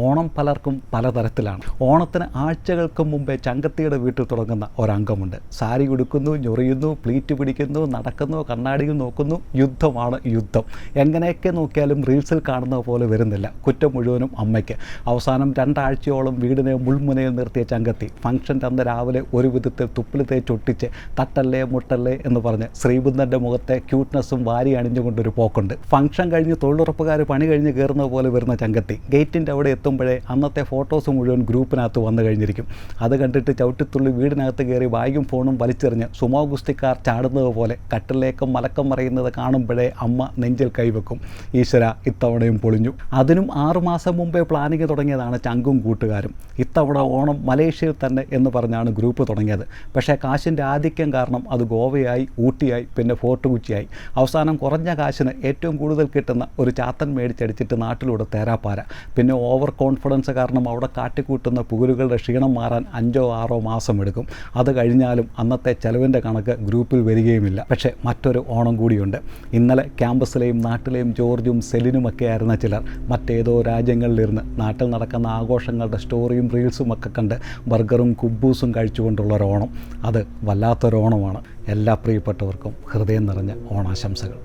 ഓണം പലർക്കും പലതരത്തിലാണ്. ഓണത്തിന് ആഴ്ചകൾക്ക് മുമ്പേ ചങ്കത്തിയുടെ വീട്ടിൽ തുടങ്ങുന്ന ഒരംഗമുണ്ട്. സാരി ഉടുക്കുന്നു ഞൊറിയുന്നു പ്ലീറ്റ് പിടിക്കുന്നു നടക്കുന്നു കണ്ണാടിയിൽ നോക്കുന്നു യുദ്ധമാണ് യുദ്ധം. എങ്ങനെയൊക്കെ നോക്കിയാലും റീൽസിൽ കാണുന്നത് പോലെ വരുന്നില്ല. കുറ്റം മുഴുവനും അമ്മയ്ക്ക്. അവസാനം രണ്ടാഴ്ചയോളം വീടിനെ മുൾമുനയിൽ നിർത്തിയ ചങ്കത്തി ഫംഗ്ഷൻ തന്ന രാവിലെ ഒരു വിധത്തിൽ തുപ്പിൽ തേച്ചൊട്ടിച്ച് തട്ടല്ലേ മുട്ടല്ലേ എന്ന് പറഞ്ഞ് ശ്രീബുദ്ധന്റെ മുഖത്തെ ക്യൂട്ട്നെസ്സും വാരി അണിഞ്ഞുകൊണ്ടൊരു പോക്കുണ്ട്. ഫംഗ്ഷൻ കഴിഞ്ഞ് തൊഴിലുറപ്പുകാർ പണി കഴിഞ്ഞ് കയറുന്ന പോലെ വരുന്ന ചങ്കത്തി ഗേറ്റിന്റെ അവിടെ എത്തുമ്പോഴേ അന്നത്തെ ഫോട്ടോസ് മുഴുവൻ ഗ്രൂപ്പിനകത്ത് വന്നു കഴിഞ്ഞിരിക്കും. അത് കണ്ടിട്ട് ചവിട്ടിത്തുള്ളി വീടിനകത്ത് കയറി വായും ഫോണും വലിച്ചെറിഞ്ഞ് സുമോ ഗുസ്തിക്കാർ ചാടുന്നത് പോലെ കട്ടിലേക്കും മലക്കം മറയുന്നത് കാണുമ്പോഴേ അമ്മ നെഞ്ചിൽ കൈവെക്കും. ഈശ്വര ഇത്തവണയും പൊളിഞ്ഞു. അതിനും ആറുമാസം മുമ്പേ പ്ലാനിങ് തുടങ്ങിയതാണ് ചങ്കും കൂട്ടുകാരും. ഇത്തവണ ഓണം മലേഷ്യയിൽ തന്നെ എന്ന് പറഞ്ഞാണ് ഗ്രൂപ്പ് തുടങ്ങിയത്. പക്ഷേ കാശിന്റെ ആധിക്യം കാരണം അത് ഗോവയായി ഊട്ടിയായി പിന്നെ ഫോർട്ട് കൊച്ചിയായി അവസാനം കുറഞ്ഞ കാശിന് ഏറ്റവും കൂടുതൽ കിട്ടുന്ന ഒരു ചാത്തൻ മേടിച്ചടിച്ചിട്ട് നാട്ടിലൂടെ തേരാപ്പാര. പിന്നെ ഓവർ കോൺഫിഡൻസ് കാരണം അവിടെ കാട്ടിക്കൂട്ടുന്ന പുകലുകളുടെ ക്ഷീണം മാറാൻ അഞ്ചോ ആറോ മാസം എടുക്കും. അത് കഴിഞ്ഞാലും അന്നത്തെ ചെലവിന്റെ കണക്ക് ഗ്രൂപ്പിൽ വരികയുമില്ല. പക്ഷേ മറ്റൊരു ഓണം കൂടിയുണ്ട്. ഇന്നലെ ക്യാമ്പസിലെയും നാട്ടിലെയും ജോർജും സെലിനുമൊക്കെ ആയിരുന്ന ചിലർ മറ്റേതോ രാജ്യങ്ങളിലിരുന്ന് നാട്ടിൽ നടക്കുന്ന ആഘോഷങ്ങളുടെ സ്റ്റോറിയും റീൽസും ഒക്കെ കണ്ട് ബർഗറും കുബ്ബൂസും കഴിച്ചുകൊണ്ടുള്ള ഒരു ഓണം. അത് വല്ലാത്തൊരു ഓണമാണ്. എല്ലാ പ്രിയപ്പെട്ടവർക്കും ഹൃദയം നിറഞ്ഞ ഓണാശംസകൾ.